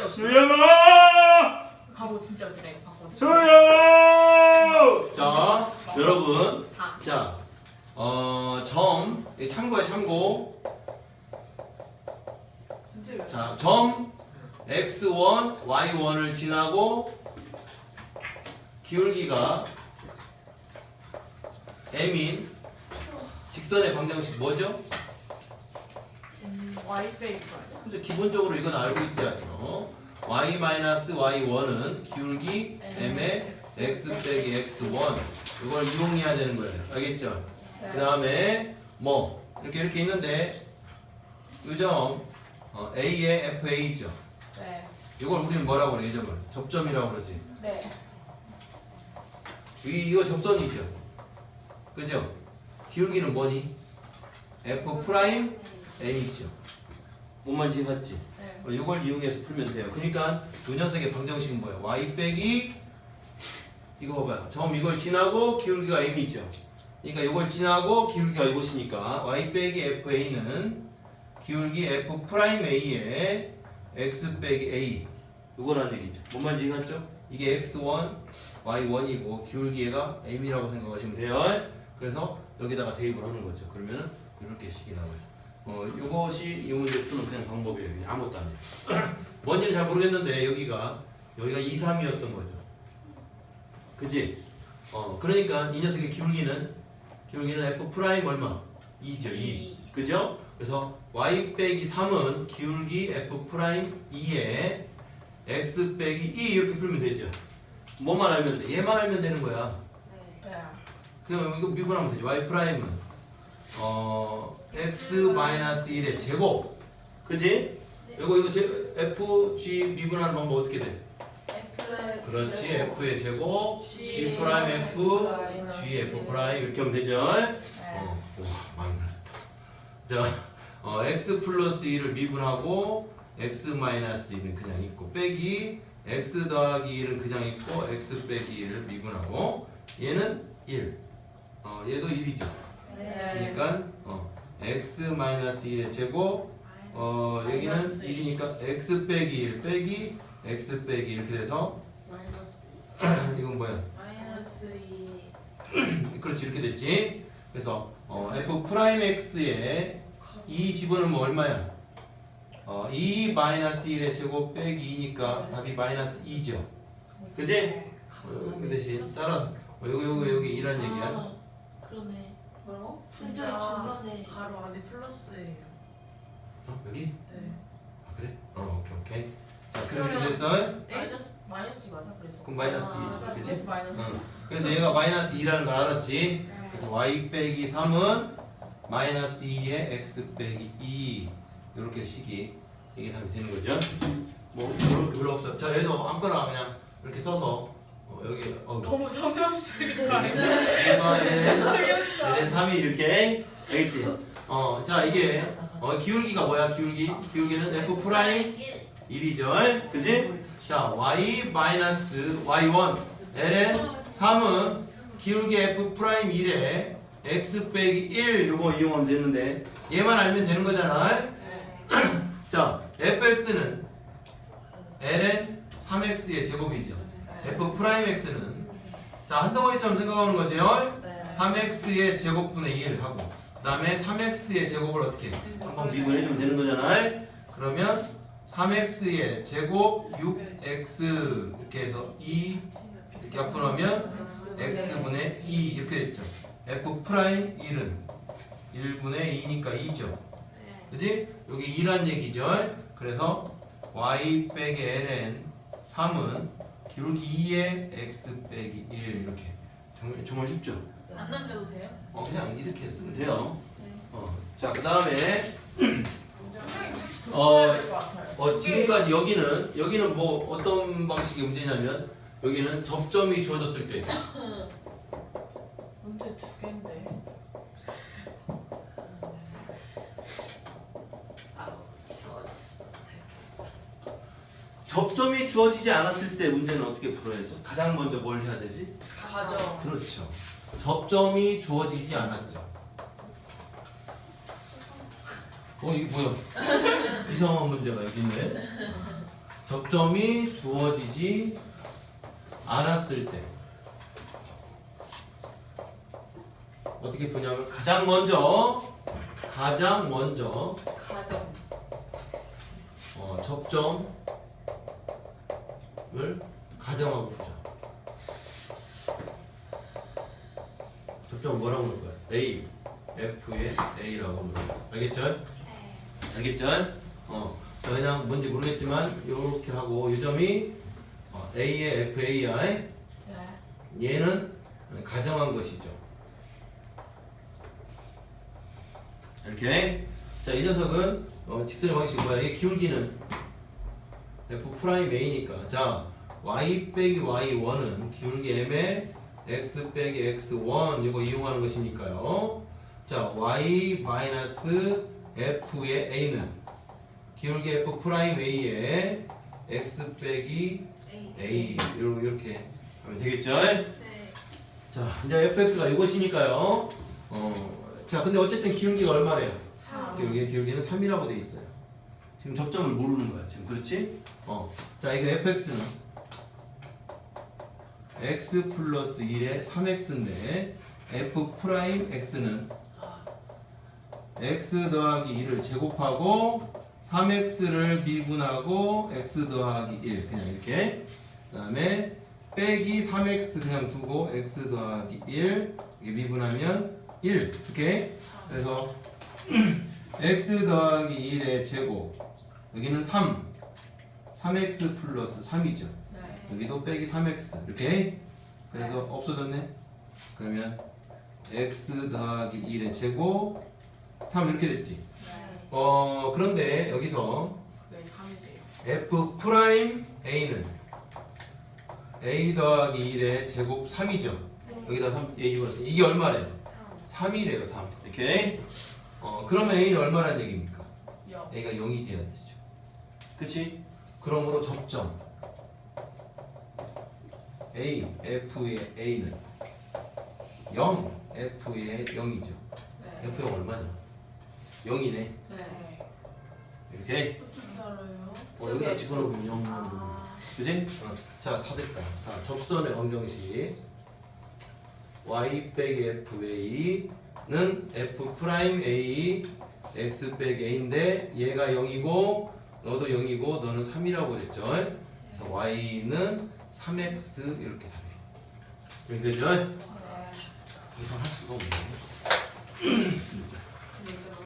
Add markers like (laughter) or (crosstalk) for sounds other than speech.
진짜 웃기다. 수영아! 바보 진짜 웃기다 이거 바꿔. 수영! 자, 여러분, 다. 자, 어, 점, 이 참고야 참고. 진짜 자, 점 x1, y1을 지나고 기울기가 m인 직선의 방정식 뭐죠? 음, Y 빼기 거 아니야? 그래서 기본적으로 이건 알고 있어야죠. y 마이너스 y1은 기울기 m의 x 빼기 x1 이걸 이용해야 되는 거예요. 알겠죠? 그 다음에 뭐 이렇게 이렇게 있는데 요점 어, A의 FA죠. 네. 이걸 우리는 뭐라고 그래? 이 점을 접점이라고 그러지. 네. 이 이거 접선이죠. 그죠? 기울기는 뭐니? F 프라임 A죠. 뭔 지났지? 네. 어, 이걸 이용해서 풀면 돼요. 그러니까 이 녀석의 방정식은 뭐야? y 빼기 이거 봐봐요. 점 이걸 지나고 기울기가 m이죠. 그러니까 이걸 지나고 기울기가 이곳이니까 y 빼기 fa는 기울기 f 프라임 a에 x 빼기 a 이거라는 얘기죠. 뭔 말인지 이해갔죠? 이게 x1, y1이고 기울기가 m이라고 생각하시면 돼요. 그래서 여기다가 대입을 하는 거죠. 그러면은 이렇게 식이 나와요. 어, 이것이 이 문제 푸는 그냥 방법이에요. 그냥 아무것도 안 돼요. (clears throat) 뭔지는 잘 모르겠는데 여기가 여기가 2, 3이었던 거죠. 그지? 어, 그러니까 이 녀석의 기울기는 기울기는 f 프라임 얼마? 2죠, 2. 그죠? 그래서 y 빼기 3은 기울기 f 프라임 2에 x 빼기 2 이렇게 풀면 되죠. 뭐만 알면 돼? 얘만 알면 되는 거야. 네. 그럼 이거 미분하면 되지. y 프라임은 어 x 마이너스 1의 제곱. 그지? 이거 이거 제, f g 미분하는 방법 어떻게 돼? F. 그렇지. f의 제곱 c 프라임 f g f 프라임 이렇게 하면 되죠. 네. 어, 와, 많이 늘었다. 자, 어, x 플러스 1을 미분하고 x 마이너스 1은 그냥 있고 빼기 x 더하기 1은 그냥 있고 x 빼기 1을 미분하고 얘는 1. 어, 얘도 1이죠. 네. 그러니까 어, x 마이너스 1의 제곱 어, 여기는 마이너스 1이니까 x 빼기 1 빼기 x 빼기 1 이렇게 돼서 마이너스 (clears throat) 이건 뭐야? 마이너스 2. (clears throat) 그렇지 이렇게 됐지. 그래서 어, f 프라임 x에 2 집어넣으면 얼마야? 어, 2 마이너스 1의 제곱 빼기 2니까 답이 마이너스 2죠. 그지? 어, 그 대신 따라서 어, 여기 여기 여기 2란 얘기야. 아, 그러네. 뭐라고? 진짜 중간에 가로 안에 플러스예요. 어, 여기? 네. 아 그래? 어 오케이 오케이. 자 그럼 그러면- 이랬어. 마이너스 마이너스 2 맞아 그래서. 그럼 마이너스 아, 2, 그지? 그래서 마이너스. 응. 그래서 얘가 마이너스 2라는 걸 알았지. 그래서 y 빼기 3은 마이너스 2의 x 빼기 2 이렇게 식이 이게 답이 되는 거죠. 뭐 그럴 별로 없어. 자 얘도 아무거나 그냥 이렇게 써서 어, 여기 어, 너무 성의 없으니까. 얘는 3이 이렇게 알겠지? 어, 자 이게 어, 기울기가 뭐야? 기울기 기울기는 f 프라임 1이죠, 그지? 자 y 마이너스 y1 ln 3은 기울기 f 프라임 1에 x 빼기 1 요거 이용하면 되는데 얘만 알면 되는 거잖아. 네. (clears throat) 자 fx는 ln 3x의 제곱이죠. F 프라임 x는 자 한 덩어리처럼 생각하는 거죠. 네. 3x의 제곱분의 1 하고 그다음에 3x의 제곱을 어떻게 한번 미분해 주면 되는 거잖아요. 그러면 3x의 제곱 6x 이렇게 해서 2 이렇게 앞으로 하면 x분의 2 이렇게 됐죠. f 프라임 1은 1분의 2니까 2죠. 그지? 여기 2란 얘기죠. 그래서 y 빼기 ln 3은 기울기 2의 x 빼기 1 이렇게 정말, 정말 쉽죠? 안 남겨도 돼요? 어 그냥 이렇게 쓰면 돼요. 어, 자 그 다음에 어, 어 지금까지 여기는 여기는 뭐 어떤 방식의 문제냐면 여기는 접점이 주어졌을 때 문제 두 개인데. 접점이 주어지지 않았을 때 문제는 어떻게 풀어야죠? 가장 먼저 뭘 해야 되지? 가정. 그렇죠. 접점이 주어지지 않았죠. 어 이게 뭐야? (laughs) 이상한 문제가 여기 있네. 접점이 주어지지 않았을 때 어떻게 푸냐면 가장 먼저 가장 먼저 가정. 어, 접점 을 가정하고 보자. 접점 뭐라고 부를 거야? A, F의 A라고 부를 거야. 알겠죠? 네. 알겠죠? 어, 자, 그냥 뭔지 모르겠지만 이렇게 하고 이 점이 어, A의 FAI 네. 얘는 가정한 것이죠. 이렇게 자 이 녀석은 어, 직선의 방식 뭐야? 이게 기울기는 f 프라임 a니까 자 y 빼기 y1은 기울기 m에 x 빼기 x1 이거 이용하는 것이니까요. 자 y 마이너스 f의 a는 기울기 f 프라임 a에 x 빼기 A. 이렇게 하면 되겠죠? 네. 자, 이제 fx가 이것이니까요. 어, 자, 근데 어쨌든 기울기가 얼마래요? 삼. 기울기, 기울기는 3이라고 돼 있어요. 지금 접점을 모르는 거야, 지금. 그렇지? 어. 자, 이게 fx는 x 플러스 1에 3x인데 f 프라임 x는 x 더하기 1을 제곱하고 3x를 미분하고 x 더하기 1 그냥 이렇게 그 다음에 빼기 3x 그냥 두고 x 더하기 1 이게 미분하면 1 이렇게 그래서 (clears throat) x 더하기 1의 제곱. 여기는 3 3x 플러스 3이죠. 네. 여기도 빼기 3x 이렇게 그래서 없어졌네? 그러면 x 더하기 1의 제곱 3 이렇게 됐지? 네. 어 그런데 여기서 네, 3이래요. f 프라임 a는 a 더하기 1의 제곱 3이죠? 여기다 3 a 집어넣었으니 이게 얼마래요? 3이래요 3 이렇게 어 그러면 a는 얼마란 얘기입니까? 영. a가 0이 돼야 되죠 그치? 그러므로 접점 a f의 a는 0 f의 0이죠 네. f0 얼마냐? 0이네 네. 이렇게 어떻게 알아요? 어, 여기다 집어넣으면 0 아. 그지? 어. 자, 다 됐다. 자, 접선의 방정식 y 빼기 fa 는 f 프라임 a x 빼기 a인데 얘가 0이고 너도 0이고 너는 3이라고 그랬죠? 그래서 y는 3x 이렇게 답이. 이렇게 되죠? 네. 더 이상 할 수가 없네.